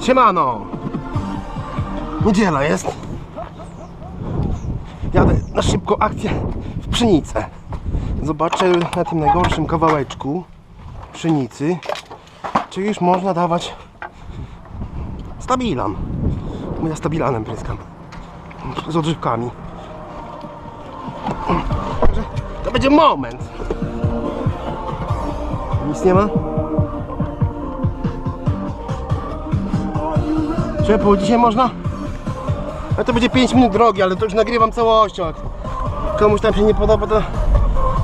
Siemano! Niedziela jest. Jadę na szybko akcję w pszenicę. Zobaczę na tym najgorszym kawałeczku pszenicy, czy już można dawać stabilan. Bo ja stabilanem pryskam. Z odżywkami. To będzie moment. Nic nie ma? Ciepło dzisiaj można? A to będzie 5 minut drogi, ale to już nagrywam całością. Jak komuś tam się nie podoba, to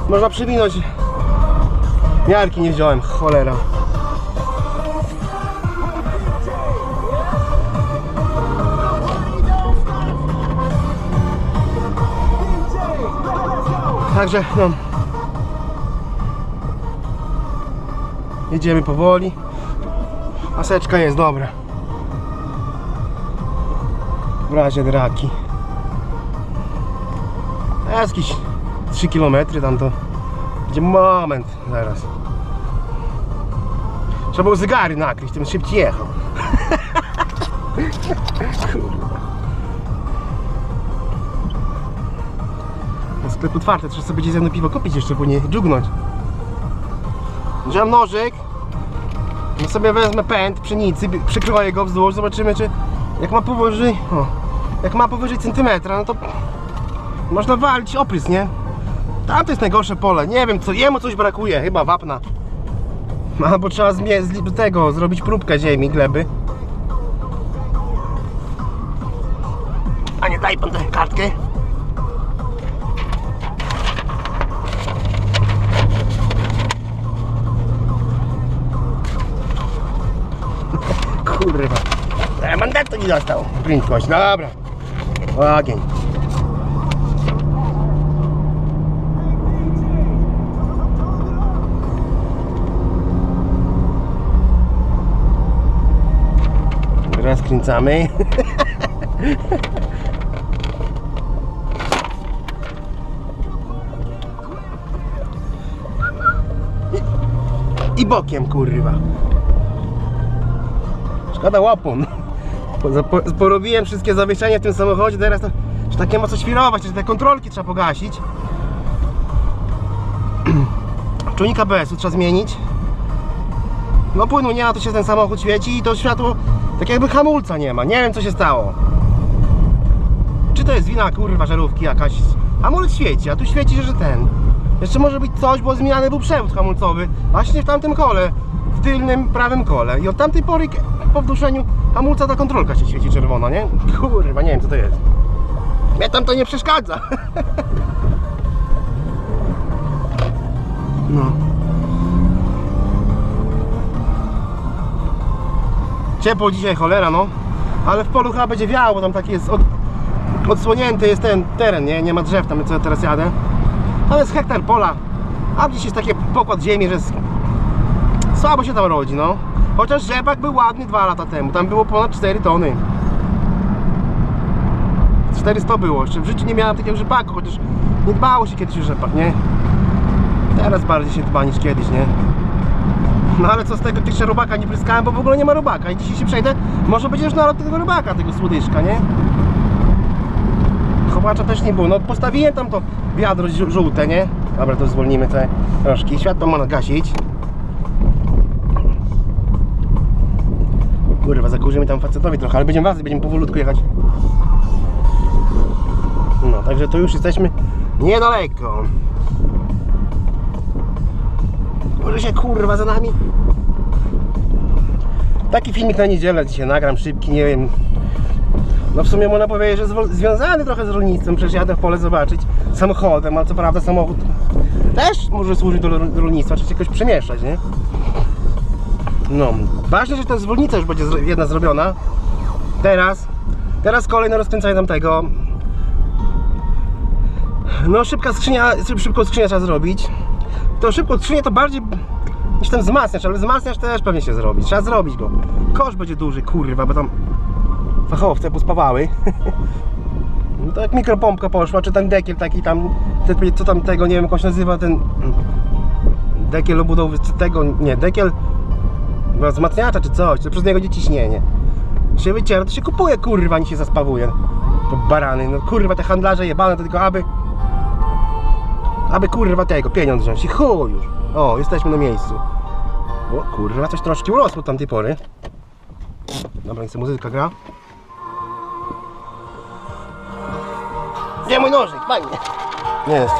można przewinąć. Miarki nie wziąłem, cholera. Także no. Jedziemy powoli. Maseczka jest dobra. W razie draki. Jest jakieś 3 km tam to będzie moment zaraz. Trzeba było zegary nakryć, to bym szybciej jechał. Sklep otwarty, trzeba sobie będzie ze mną piwo kupić jeszcze, bo nie dżugnąć. Wziąłem nożyk. No sobie wezmę pęd pszenicy, przykroję go wzdłuż, zobaczymy czy jak ma o, jak ma powyżej centymetra, no to można walić oprysk, nie? Tam to jest najgorsze pole, nie wiem co, jemu coś brakuje, chyba wapna. Albo trzeba z tego, zrobić próbkę ziemi, gleby. A nie daj pan tę kartkę. Kurwa. Ja mandatu nie dostał. Prędkość, dobra. Ogień. Teraz kręcamy. I, I bokiem kurwa. Szkoda łapon. Porobiłem wszystkie zawieszenia w tym samochodzie, teraz to że takie ma co świrować, że te kontrolki trzeba pogasić. Czujnik ABS-u trzeba zmienić. No płynu nie ma, to się ten samochód świeci i to światło tak jakby hamulca nie ma. Nie wiem co się stało. Czy to jest wina kurwa żarówki jakaś? Hamulec świeci, a tu świeci, że ten. Jeszcze może być coś, bo zmieniany był przewód hamulcowy właśnie w tamtym kole, w tylnym prawym kole. I od tamtej pory po wduszeniu hamulca ta kontrolka się świeci czerwona, nie? Kurwa, nie wiem co to jest. Mnie tam to nie przeszkadza. No. Ciepło dzisiaj, cholera, no. Ale w polu chyba będzie wiało, bo tam taki jest od, odsłonięty jest ten teren, nie? Nie ma drzew tam, co ja teraz jadę. Tam jest hektar pola, a gdzieś jest taki pokład ziemi, że słabo się tam rodzi, no. Chociaż rzepak był ładny dwa lata temu, tam było ponad 4 tony. 400 było, jeszcze w życiu nie miałem takiego rzepaku, chociaż nie dbało się kiedyś o rzepak, nie? Teraz bardziej się dba niż kiedyś, nie? No ale co z tego, jeszcze robaka nie pryskałem, bo w ogóle nie ma robaka i dzisiaj się przejdę, może będzie już nalot tego robaka, tego słodyszka, nie? Chowacza też nie było, no postawiłem tam to wiadro żół- żółte, nie? Dobra, to zwolnimy te troszki, światło można gasić. Kurwa, zakurzymy tam facetowi trochę, ale będziemy was, będziemy powolutku jechać. No, także to już jesteśmy niedaleko. Może się kurwa za nami. Taki filmik na niedzielę dzisiaj nagram, szybki, nie wiem. No w sumie można powiedzieć, że związany trochę z rolnictwem, przecież jadę w pole zobaczyć samochodem, ale co prawda samochód też może służyć do rolnictwa, czy się jakoś przemieszczać, nie? No, ważne, że ta zwolnica już będzie jedna zrobiona. Teraz, teraz kolejne rozkręcanie tamtego. No szybka skrzynia, szyb- szybko skrzynia trzeba zrobić. To szybko skrzynię to bardziej niż ten wzmacniacz, ale wzmacniacz też pewnie się zrobi. Trzeba zrobić go. Kosz będzie duży, kurwa, bo tam fachowce pospawały. No to jak mikropompka poszła, czy ten dekiel taki tam, co tam tego, nie wiem jak on się nazywa, ten dekiel obudowy, czy tego, nie, dekiel chyba wzmacniacza czy coś, to przez niego idzie ciśnienie. się wyciera, to się kupuje, kurwa, nie się zaspawuje. To barany, no kurwa, te handlarze jebane to tylko aby... Aby kurwa tego, pieniądz wziąć i chuj już. O, jesteśmy na miejscu. O kurwa, coś troszkę urosło od tamtej pory. Dobra, niech muzyka gra. Gdzie mój nożyk? Fajnie. Jest.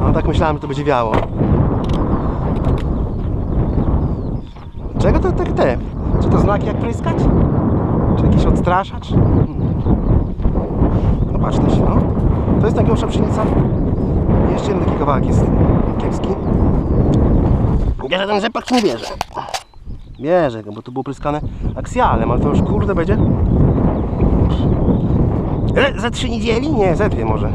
No tak myślałem, że to będzie wiało. Czego to tak te? Czy to znaki jak pryskać? Czy jakiś odstraszacz? No patrz też, no. To jest najgorsza pszenica. Jeszcze jeden taki kawałek jest kiepski. Bierze ten rzepak czy nie bierze? Bierze go, bo to było pryskane aksjalem, ale to już kurde będzie. Ile? Za trzy niedzieli? Nie, ze dwie może.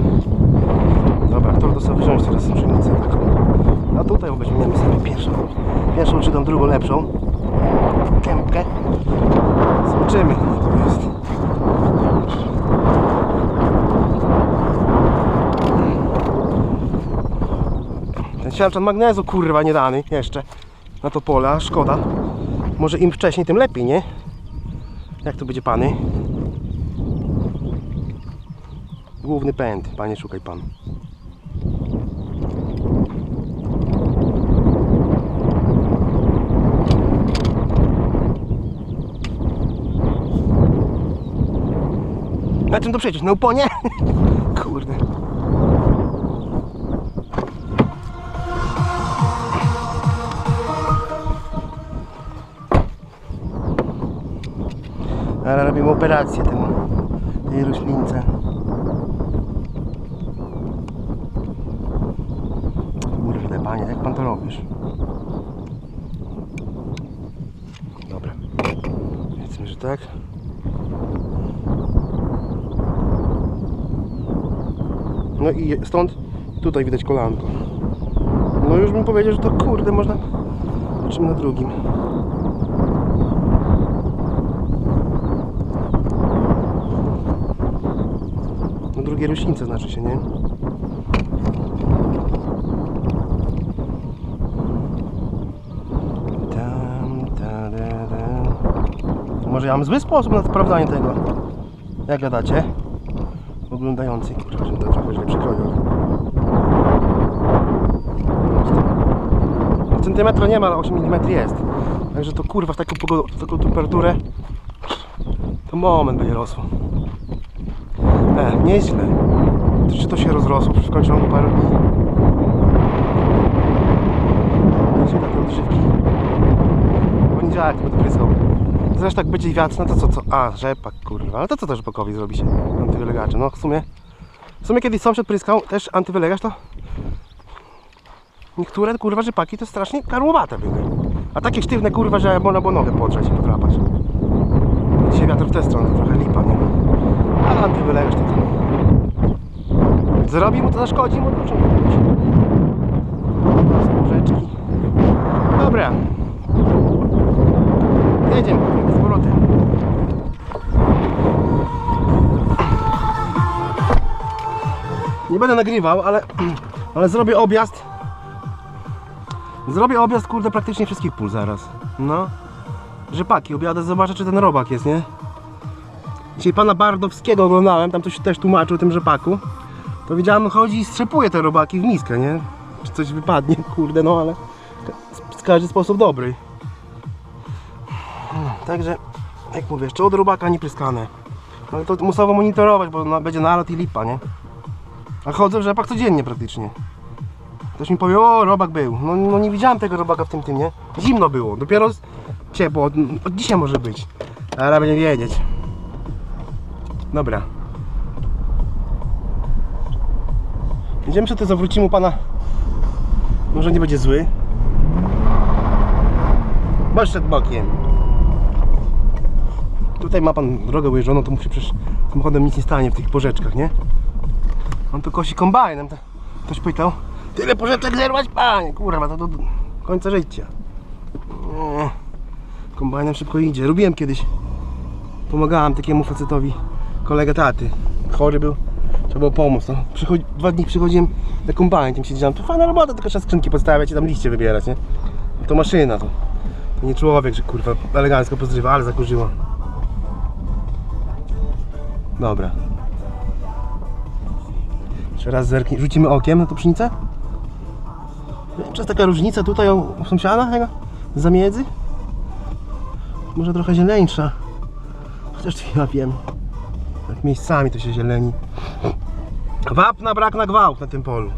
Dobra, to sobie wziąć teraz pszenicę taką. A tutaj weźmiemy sobie pierwszą. Pierwszą czy tą drugą lepszą. Kępkę. Zobaczymy. Ten siarczan magnezu kurwa nie dany jeszcze na to pole, a szkoda. Może im wcześniej, tym lepiej, nie? Jak to będzie pany? Główny pęd, panie szukaj pan. Na czym to przejdziesz? Na uponie? Kurde. Ale robimy operację temu, tej roślince. Kurde panie, jak pan to robisz? Dobra. Powiedzmy, że tak. No i stąd tutaj widać kolanko. No już bym powiedział, że to kurde można. Zobaczymy na drugim. Na drugiej roślince znaczy się, nie? Może ja mam zły sposób na sprawdzanie tego. Jak gadacie? Oglądający. Że to trochę źle przykroił. No, Centymetra nie ma, ale 8 mm jest. Także to kurwa w taką pogodę, w taką temperaturę to moment będzie rosło. E, nie jest źle. To, Czy to się rozrosło w końcu parę dni? Wiecie, takie odżywki. Poniedziałek będę pryskał. Zresztą jak będzie wiatr, no to co, co? A, rzepak, kurwa. Ale to co to rzepakowi zrobi się? Antywylegacze. No w sumie... W sumie kiedyś sąsiad pryskał też antywylegacz, to... Niektóre, kurwa, rzepaki to strasznie karłowate były. A takie sztywne, kurwa, że można było nogę podrzeć i podrapać. Dzisiaj wiatr w tę stronę, trochę lipa, nie? Ale antywylegacz to... to... Zrobi mu to, zaszkodzi mu, to rzeczki. Dobra. Jedziemy z powrotem. Nie będę nagrywał, ale, ale zrobię objazd. Zrobię objazd, kurde, praktycznie wszystkich pól zaraz. No. Rzepaki, objadę, zobaczę, czy ten robak jest, nie? Dzisiaj pana Bardowskiego oglądałem, tam coś też tłumaczył o tym rzepaku. To widziałem, chodzi i strzepuje te robaki w miskę, nie? Czy coś wypadnie, kurde, no ale w każdy sposób dobry. Także, jak mówię, jeszcze od robaka nie pryskane. Ale to muszę monitorować, bo będzie nalot i lipa, nie? A chodzę w rzepak codziennie praktycznie. Ktoś mi powie, o, robak był. No, no nie widziałem tego robaka w tym tym, nie? Zimno było, dopiero ciepło, od, od dzisiaj może być. Ale będzie wiedzieć. Dobra. Idziemy sobie to zawrócimy pana. Może nie będzie zły. Masz przed bokiem. Tutaj ma pan drogę ujeżdżoną, to mu się przecież samochodem nic nie stanie w tych porzeczkach, nie? On to kosi kombajnem. to Ktoś pytał, tyle porzeczek zerwać, panie, kurwa, to do końca życia. Kombajnem szybko idzie. Robiłem kiedyś. Pomagałem takiemu facetowi, kolega taty. Chory był, trzeba było pomóc. No. Przychodzi, dwa dni przychodziłem na kombajn, tym siedziałem. To fajna robota, tylko trzeba skrzynki podstawiać i tam liście wybierać, nie? To maszyna to. Nie człowiek, że kurwa elegancko pozdrywa, ale zakurzyło. Dobra. Jeszcze raz zerknij. Rzucimy okiem na tą pszenicę? Czy jest taka różnica tutaj u sąsiada tego? Zamiedzy? Może trochę zieleńsza. Chociaż ja wiem. Tak miejscami to się zieleni. Wapna brak na gwałt na tym polu.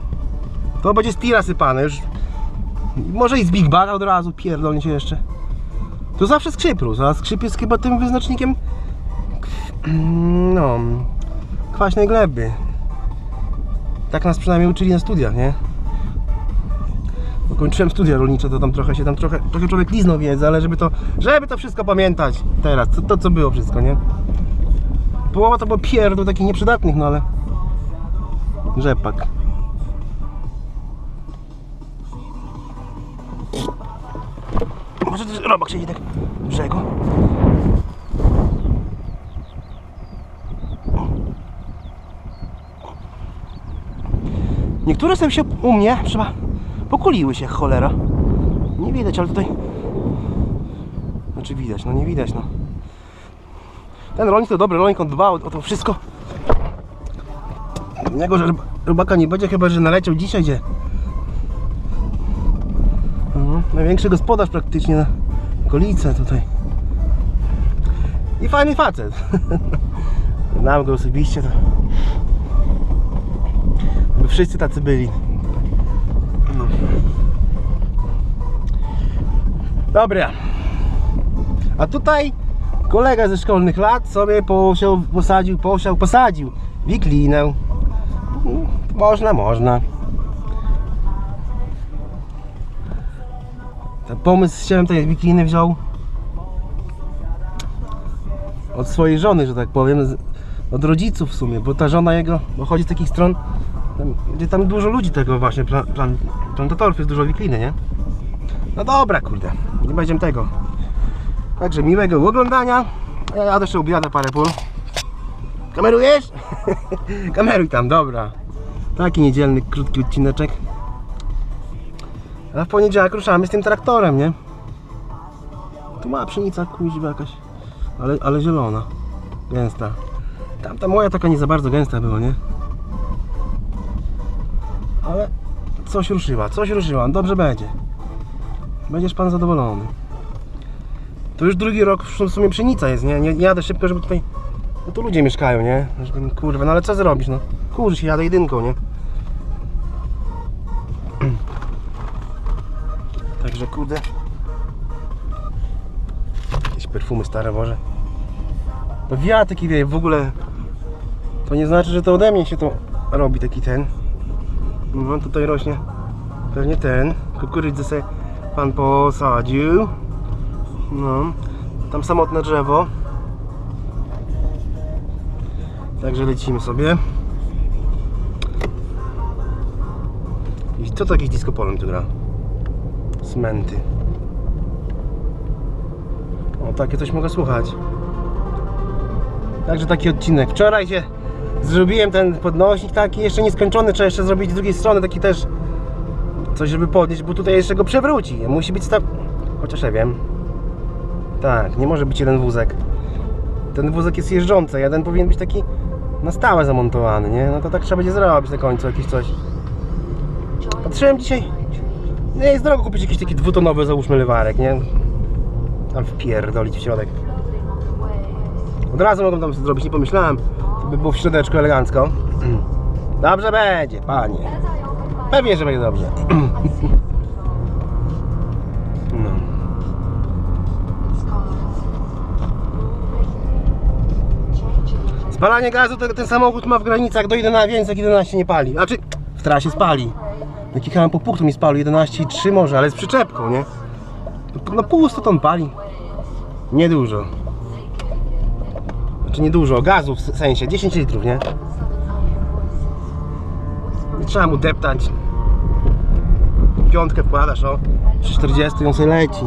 To będzie z tira sypane już. Może i z Big Baga od razu pierdolnie się jeszcze. To zawsze skrzyprus, a skrzyp jest chyba tym wyznacznikiem no kwaśnej gleby. Tak nas przynajmniej uczyli na studiach, nie? Bo kończyłem studia rolnicze, to tam trochę się tam trochę, trochę człowiek liznął wiedzę, ale żeby to, żeby to wszystko pamiętać teraz, to, to co było wszystko, nie? Połowa to było pierdół takich nieprzydatnych, no ale rzepak. Może też robak siedzi tak w brzegu. Niektóre sobie się u mnie trzeba pokuliły się cholera. Nie widać, ale tutaj. Znaczy widać, no nie widać, no. Ten rolnik to dobry rolnik, on dba o, o to wszystko. Niego, że ryb- rybaka nie będzie, chyba że naleciał dzisiaj, gdzie. No, największy gospodarz praktycznie na okolice tutaj. I fajny facet. Znam go osobiście, to wszyscy tacy byli. No. Dobra. A tutaj kolega ze szkolnych lat sobie posiał, posadził, posiał, posadził wiklinę. Można, można. Ten pomysł z chciałem tej wikliny wziął od swojej żony, że tak powiem, od rodziców w sumie, bo ta żona jego pochodzi z takich stron, tam, gdzie tam dużo ludzi tego właśnie, plan, plan, plantatorów jest dużo wikliny, nie? No dobra, kurde, nie będziemy tego. Także miłego oglądania. Ja jadę jeszcze objadę parę pól. Kamerujesz? Kameruj tam, dobra. Taki niedzielny, krótki odcineczek. A w poniedziałek ruszamy z tym traktorem, nie? Tu ma pszenica kuźwa jakaś, ale, ale zielona, gęsta. Tamta moja taka nie za bardzo gęsta była, nie? Ale coś ruszyła, coś ruszyła, dobrze będzie. Będziesz pan zadowolony. To już drugi rok w sumie pszenica jest, nie? Nie, jadę szybko, żeby tutaj... No tu ludzie mieszkają, nie? Kurwa, no ale co zrobisz, no? Kurzy się, jadę jedynką, nie? Także kurde. Jakieś perfumy stare może. To wiatr taki wieje, w ogóle to nie znaczy, że to ode mnie się to robi taki ten. No tutaj rośnie pewnie ten. Kukurydzę sobie pan posadził. No. Tam samotne drzewo. Także lecimy sobie. I co jakiś disco polo mi tu gra? Smenty. O, takie coś mogę słuchać. Także taki odcinek. Wczoraj się zrobiłem ten podnośnik taki, jeszcze nieskończony, trzeba jeszcze zrobić z drugiej strony taki też coś, żeby podnieść, bo tutaj jeszcze go przewróci. Musi być sta... Chociaż ja wiem. Tak, nie może być jeden wózek. Ten wózek jest jeżdżący, jeden powinien być taki na stałe zamontowany, nie? No to tak trzeba będzie zrobić na końcu jakieś coś. Patrzyłem dzisiaj. Nie jest drogo kupić jakiś taki dwutonowy załóżmy lewarek, nie? Tam wpierdolić w środek. Od razu mogłem tam zrobić, nie pomyślałem. By było w środeczku elegancko. Dobrze będzie, panie. Pewnie, że będzie dobrze. No. Spalanie gazu to ten samochód ma w granicach do 11, więcej jak 11 nie pali. Znaczy w trasie spali. Jak jechałem po punktu mi spalił 11,3 może, ale z przyczepką, nie? No pół 100 ton pali. Niedużo. Znaczy niedużo, gazu w sensie, 10 litrów, nie? Nie trzeba mu deptać. Piątkę wkładasz, o. Przy 40 ją sobie leci.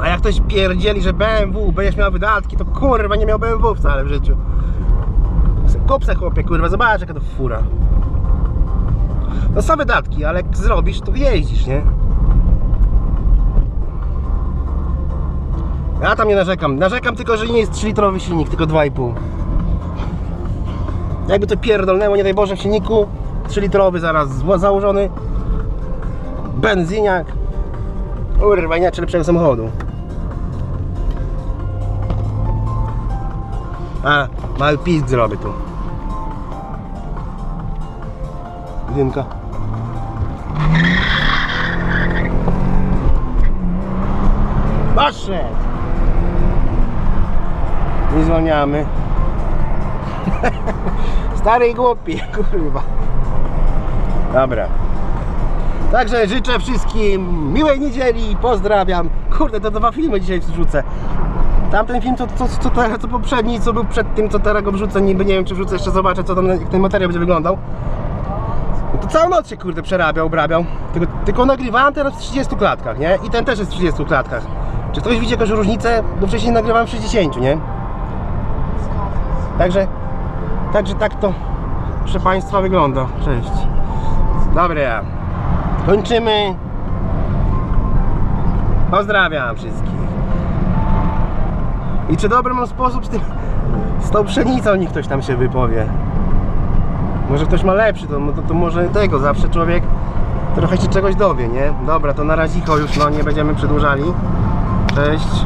A jak ktoś pierdzieli, że BMW, będziesz miał wydatki, to kurwa nie miał BMW wcale w życiu. Kup chłopie, kurwa, zobacz jaka to fura. No są wydatki, ale jak zrobisz, to jeździsz, nie? Ja tam nie narzekam. Narzekam tylko, że nie jest 3-litrowy silnik, tylko 2,5. Jakby to pierdolnęło, nie daj Boże, w silniku 3-litrowy zaraz założony. Benzyniak. Kurwa, inaczej lepszego samochodu. A, mały pisk zrobię tu. Jedynka. Poszedł! Nie zwalniamy. Stary głupi, kurwa. Dobra. Także życzę wszystkim miłej niedzieli, pozdrawiam. Kurde, to dwa filmy dzisiaj wrzucę. Tamten film, co, co, co, teraz, co poprzedni, co był przed tym, co teraz go wrzucę, niby nie wiem, czy wrzucę jeszcze, zobaczę, co tam, jak ten materiał będzie wyglądał. No to całą noc się, kurde, przerabiał, obrabiał. Tylko, tylko nagrywałem teraz w 30 klatkach, nie? I ten też jest w 30 klatkach. Czy ktoś widzi jakąś różnicę? Bo wcześniej nagrywałem w 60, nie? Także, także tak to, proszę Państwa, wygląda. Cześć. Dobra, kończymy. Pozdrawiam wszystkich. I czy dobry mam sposób z tym, z tą pszenicą, niech ktoś tam się wypowie. Może ktoś ma lepszy, to, to, to może tego, zawsze człowiek trochę się czegoś dowie, nie? Dobra, to na razie już, no nie będziemy przedłużali. Cześć.